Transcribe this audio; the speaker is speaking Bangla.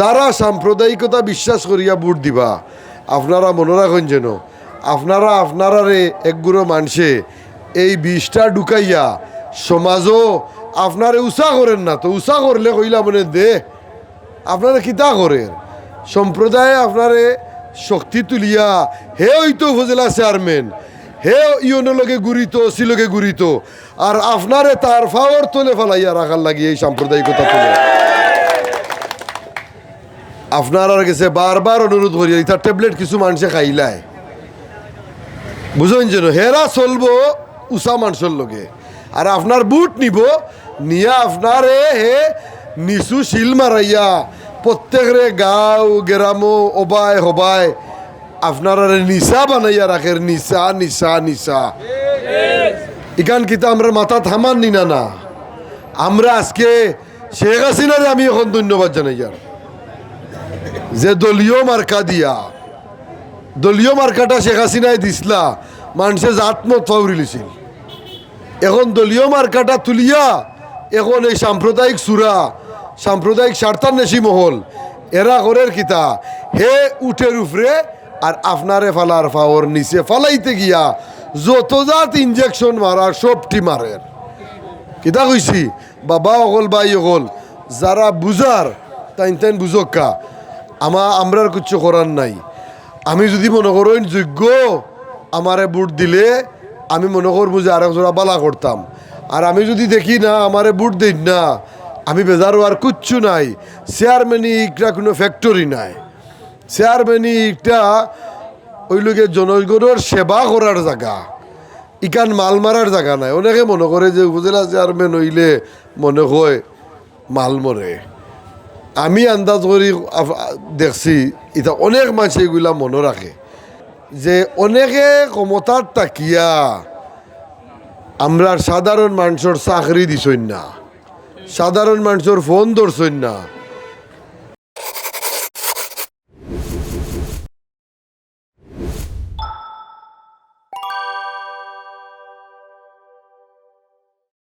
যারা সাম্প্রদায়িকতা বিশ্বাস করিয়া ভোট দিবা, আপনারা মনে রাখেন যেন, আপনারা আপনারারে একগুলো মানুষে এই বিষটা ঢুকাইয়া সমাজও আপনারে উষা করেন না, তো উষা করলে কইলা মনে দে, আপনারা কিতা করেন? সম্প্রদায়ে আপনারে শক্তি তুলিয়া, হে হইতো উপজেলা চেয়ারম্যান, হে ইয়নলগে গুরিত সিলগে গুরিত, আর আপনারে তার ফাওয়ার তোলে ফেলাইয়া রাখার লাগি এই সাম্প্রদায়িকতা তুলে। আপনার কাছে বারবার অনুরোধ করি তার ট্যাবলেট কিছু মানুষে খাইলায়। বুঝলেন যেন, হেরা চলবো, উষা মানুষের লগে। আর আপনার বুট নিব, নিয়ে আপনারে হে নিচু শিল মারাইয়া, প্রত্যেকরে গাঁও, গেরামো অবায় হবায় আপনারা নিশা বানাইয়া রাখের নিশা নিশা নিশা ইকান কিতা আমরা মাথা থামান নিনা না। আমরা আজকে শেখ হাসিনারে আমি এখন ধন্যবাদ জানাই আর যে দলীয় মার্কা দিয়া, দলীয় মার্কাটা শেখ হাসিনায় দিসলা মানুষে জাতমত ফাউরি লিছিল। এখন দলীয় মার্কাটা তুলিয়া, এখন এই সাম্প্রদায়িক সুরা সাম্প্রদায়িক স্বার্থান্বেষী মহল, এরা করের কিতা? হে উঠের উপরে আর আপনারে ফালার ফাওয়ার নিচে ফালাইতে গিয়া, যত জাত ইঞ্জেকশন মারার সবটি মারের। কিতা কইছি? বাবা অকল বাই অকল, যারা বুঝার, তাইন তাইন বুঝক্কা। আমা আমরার কিচ্ছু করার নাই। আমি যদি মনে করেন যোগ্য, আমারে বুট দিলে আমি মনে করব যে আর জোড়া বালা করতাম। আর আমি যদি দেখি না, আমারে বুট দিন না, আমি বেজারও আর কিচ্ছু নাই। চেয়ারম্যানই একটা কোনো ফ্যাক্টরি নাই। চেয়ারম্যানই একটা ওই লোকের জনগণের সেবা করার জায়গা। ইকান মাল মারার জায়গা নাই। অনেকে মনে করে যে উপজেলা চেয়ারম্যান হইলে মনে হয় মাল মরে। আমি আন্দাজ করি দেখছি এটা অনেক মানুষ এগুলা মনে রাখে যে অনেকে ক্ষমতার তাকিয়া আমরা সাধারণ মানুষের চাকরি দিছই না সাধারণ মানুষের ফোন ধরছই না।